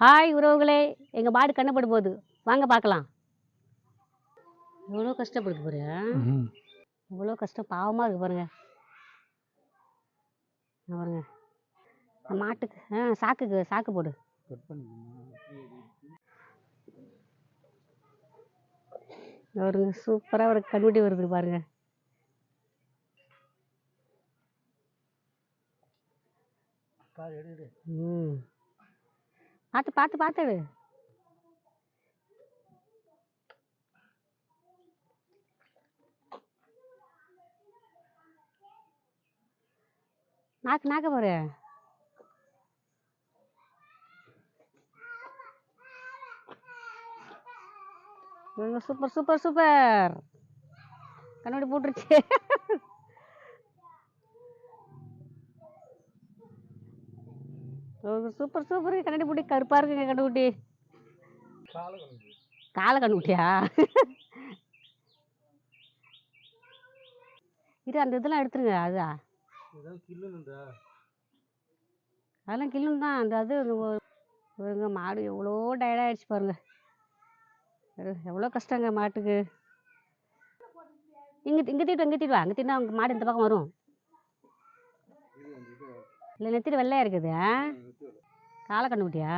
Hi உறவுகளே எங்கள் மாடு கண்ணப்பட போகுது வாங்க பார்க்கலாம். எவ்வளோ கஷ்டப்படுது பாரு எவ்வளோ கஷ்டம் பாவமாக இருக்கு பாருங்க. பாருங்க. மாட்டுக்கு ஆ சாக்குக்கு சாக்கு போடு. பாருங்க சூப்பராக ஒரு கண்ணுட்டி வருது பாருங்க. ம். பார்த்து பார்த்து பார்த்து எடு. நாக்கு நாக்க பாரு. சூப்பர் சூப்பர் சூப்பர் கண்ணாடி போட்டுருச்சு. சூப்பர் சூப்பர் கண்ணாடி போட்டு கருப்பா இருக்குங்க கண்ணுக்குட்டி காலை கண்ணுக்குட்டியா இது அந்த இதெல்லாம் எடுத்துருங்க அதா. அதெல்லாம் கில்லும் தான் அந்த அது பாருங்க மாடு எவ்வளோ டயர்டாகிடுச்சு பாருங்க. எவ்வளோ- கஷ்டங்க மாட்டுக்கு. இங்கே இங்கே தீட்டு இங்கே தீட்டு வா அங்கே தீட்டா உங்கள் மாடு இந்த பக்கம் வரும். இல்லை நெத்திட்டு வெள்ளையா இருக்குது? காலை கண்ணுக்குட்டியா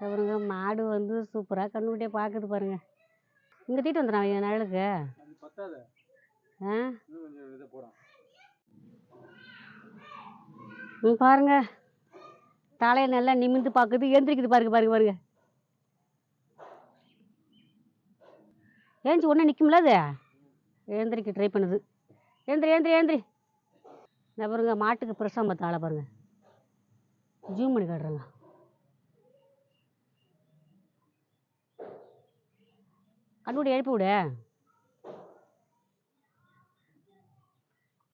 பாருங்க மாடு வந்து சூப்பராக கண்ணுக்குட்டியை பார்க்குது பாருங்க. இங்கே தீட்டு வந்துடுறான் என் நிழலுக்கு. ஆ? ம் பாருங்க தலையை நல்லா நிமிந்து பார்க்குது எந்திரிக்குது பாருங்க பாருங்க பாருங்க. ஏஞ்சி ஒன்று நிற்கும்ல அது? ஏந்திரிக்க ட்ரை பண்ணுது. ஏந்திரி ஏந்திரி ஏந்திரி. இந்த பாருங்க மாட்டுக்கு பிரசவம் பார்த்த ஆளை பாருங்க. ஜூம் பண்ணி காட்டுறேங்க. கண்ணுடி எழுப்பி விடு.